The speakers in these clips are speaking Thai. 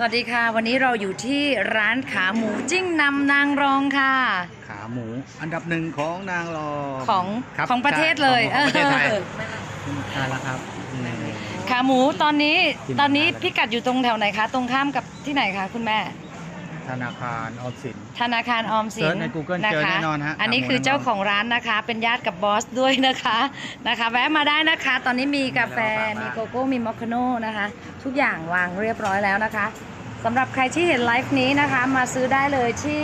สวัสดีค่ะ วันนี้เราอยู่ที่ร้านขาหมูจิ้งนำนางรองค่ะ ขาหมูอันดับหนึ่งของนางรองของครับของประเทศเลยของประเทศไทยเออ ใช่แล้วครับนี่ขาหมูตอนนี้กินตอนนี้ได้เลยพิกัดอยู่ตรงแถวไหนคะ ตรงข้ามกับที่ไหนคะคุณแม่ ธนาคารออมสิน ธนาคารออมสินเสิร์ชใน Google เจอแน่นอนฮะอันนี้ขาหมูคือเจ้าน้ำร้อนของร้านนะคะ เป็นญาติกับบอสด้วยนะคะนะคะ แวะมาได้นะคะ ตอนนี้มีกาแฟแล้วก็ฝากมามีมีโกโก้มีมอคคาโน่นะคะ ทุกอย่างวางเรียบร้อยแล้วนะคะสำหรับใครที่เห็นไลฟ์นี้นะคะ มาซื้อได้เลยที่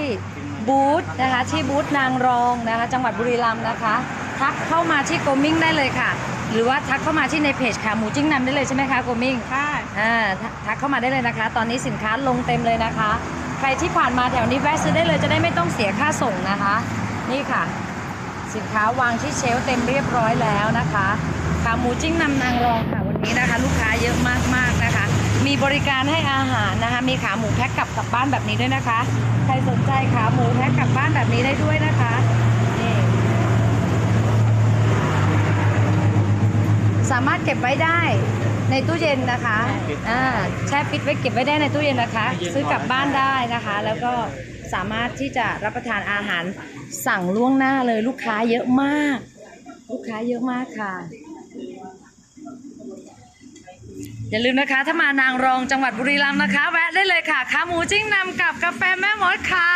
บูธนะคะ ที่บูธนางรองนะคะ จังหวัดบุรีรัมย์นะคะ ทักเข้ามาที่โกมิ่งได้เลยค่ะ หรือว่าทักเข้ามาที่ในเพจขาหมูจิ้งนำได้เลยใช่ไหมคะโกมิ่งค่ะอ่าทักทักเข้ามาได้เลยนะคะ ตอนนี้สินค้าลงเต็มเลยนะคะใค รที่ผ่านมาแถวนี้แวะซื้อได้เลยจะได้ไม่ต้องเสียค่าส่งนะคะ นี่ค่ะ สินค้าวางที่เชลเต็มเรียบร้อยแล้วนะคะขาหมูจิ้งนำนางรองค่ะวันนี้นะคะ ลูกค้าเยอะมากๆนะคะ มีบริการให้อาหารนะคะ มีขาหมูแพ็คกลับกลับบ้านแบบนี้ด้วยนะคะ ใครสนใจขาหมูแพ็คกลับบ้านแบบนี้ได้ด้วยนะคะนี่สามารถเก็บไว้ได้ ในตู้เย็นนะคะอ่าแช่ฟิตไว้เก็บไว้ได้ในตู้เย็นนะคะ ซื้อกลับบ้านได้นะคะ แล้วก็สามารถที่จะรับประทานอาหารสั่งล่วงหน้าเลยลูกค้าเยอะมาก ลูกค้าเยอะมากค่ะ อย่าลืมนะคะ ถ้ามานางรองจังหวัดบุรีรัมย์นะคะ แวะได้เลยค่ะขาหมูจิ้งนำกับกาแฟแม่มดค่ะ